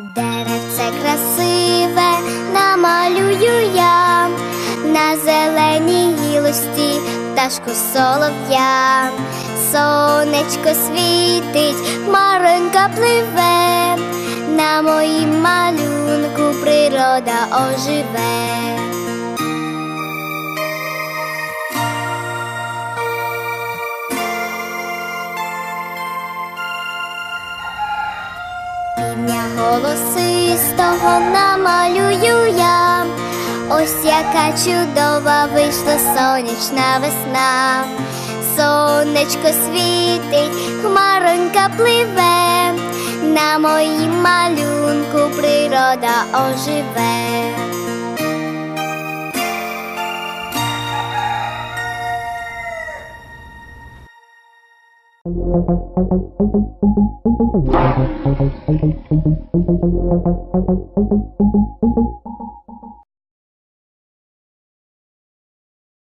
Деревце красиве намалюю я на зеленій гілості пташку солов'я. Сонечко світить, маронька пливе, на моїм малюнку природа оживе. Півня голосистого намалюю я, ось яка чудова вийшла сонячна весна. Сонечко світить, хмаронька пливе, на моїм малюнку природа оживе. Thank you.